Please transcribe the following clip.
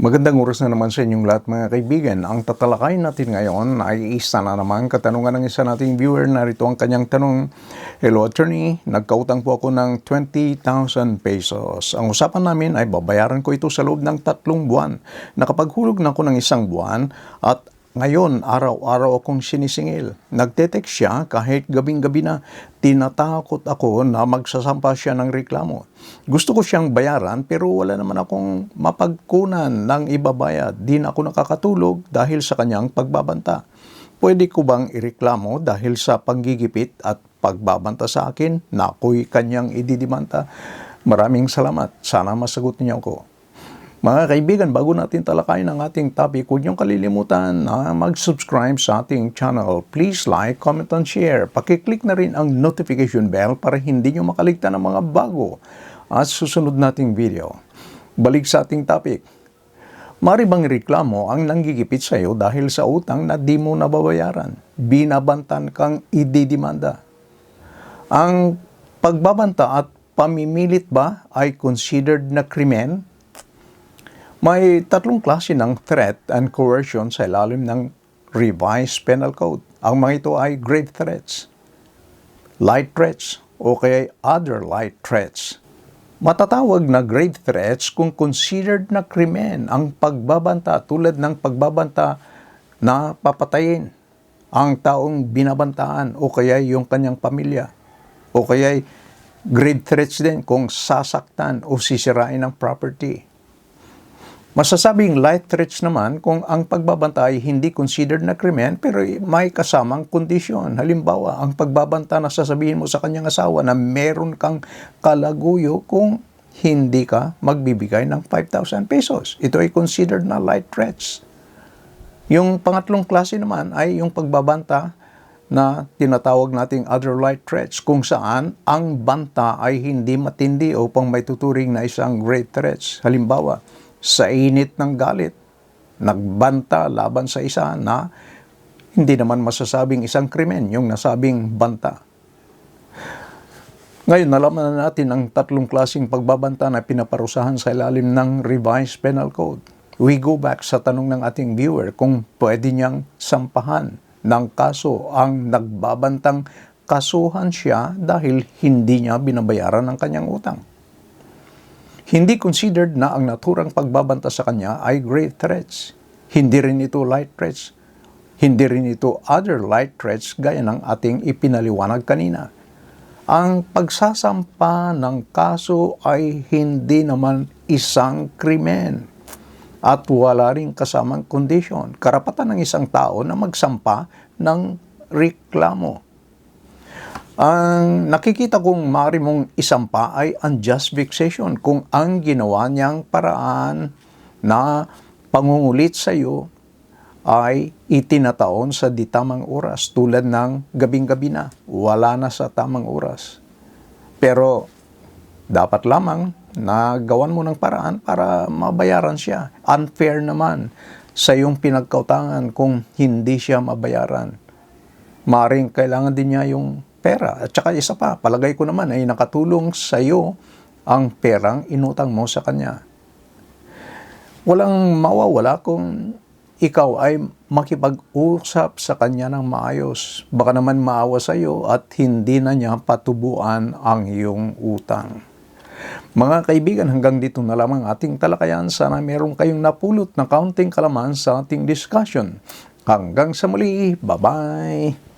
Magandang oras na naman sa inyong lahat mga kaibigan. Ang tatalakayin natin ngayon ay isa na naman katanungan ng isa nating viewer. Narito ang kanyang tanong. Hello attorney, nagkautang po ako ng 20,000 pesos. Ang usapan namin ay babayaran ko ito sa loob ng tatlong buwan. Nakapaghulog na ako ng isang buwan at ngayon, araw-araw akong sinisingil. Nagtetext siya kahit gabing-gabi na. Tinatakot ako na magsasampa siya ng reklamo. Gusto ko siyang bayaran pero wala naman akong mapagkunan ng ibabayad. Di na ako nakakatulog dahil sa kanyang pagbabanta. Pwede ko bang ireklamo dahil sa panggigipit at pagbabanta sa akin na ako'y kanyang ididimanta? Maraming salamat. Sana masagot niyo ako. Mga kaibigan, bago natin talakayin ang ating topic, huwag niyong kalilimutan na mag-subscribe sa ating channel. Please like, comment, and share. Pakiclick na rin ang notification bell para hindi niyo makaligtan ng mga bago at susunod nating video. Balik sa ating topic. Mari bang reklamo ang nanggigipit sa iyo dahil sa utang na di mo nababayaran? Binabantan kang ididimanda. Ang pagbabanta at pamimilit ba ay considered na krimen? May tatlong klase ng threat and coercion sa ilalim ng revised penal code. Ang mga ito ay grave threats, light threats, o kaya other light threats. Matatawag na grave threats kung considered na krimen ang pagbabanta tulad ng pagbabanta na papatayin ang taong binabantaan o kaya yung kanyang pamilya. O kaya grave threats din kung sasaktan o sisirain ang property. Masasabing light threats naman kung ang pagbabanta ay hindi considered na krimen pero may kasamang kondisyon. Halimbawa, ang pagbabanta na sasabihin mo sa kanyang asawa na meron kang kalaguyo kung hindi ka magbibigay ng 5,000 pesos. Ito ay considered na light threats. Yung pangatlong klase naman ay yung pagbabanta na tinatawag nating other light threats kung saan ang banta ay hindi matindi upang may tuturing na isang great threats. Halimbawa, sa init ng galit, nagbanta laban sa isa na hindi naman masasabing isang krimen yung nasabing banta. Ngayon, nalaman na natin ang tatlong klasing pagbabanta na pinaparusahan sa ilalim ng Revised Penal Code. We go back sa tanong ng ating viewer kung pwede niyang sampahan ng kaso ang nagbabantang kasuhan siya dahil hindi niya binabayaran ang kanyang utang. Hindi considered na ang naturang pagbabanta sa kanya ay grave threats. Hindi rin ito light threats. Hindi rin ito other light threats gaya ng ating ipinaliwanag kanina. Ang pagsasampa ng kaso ay hindi naman isang krimen at wala rin kasamang kondisyon. Karapatan ng isang tao na magsampa ng reklamo. Ang nakikita kong mari mong isampa ay unjust vexation kung ang ginawa niyang paraan na pangungulit sa iyo ay itinataon sa di tamang oras tulad ng gabing-gabi na, wala na sa tamang oras. Pero dapat lamang na gawan mo ng paraan para mabayaran siya. Unfair naman sa iyong pinagkautangan kung hindi siya mabayaran. Maring kailangan din niya yung pera. At saka isa pa, palagay ko naman ay nakatulong sa iyo ang perang inutang mo sa kanya. Walang mawawala kung ikaw ay makipag-usap sa kanya ng maayos. Baka naman maawa sa iyo at hindi na niya patubuan ang iyong utang. Mga kaibigan, hanggang dito na lamang ating talakayan. Sana meron kayong napulot na kaunting kalaman sa ating discussion. Hanggang sa muli, bye-bye!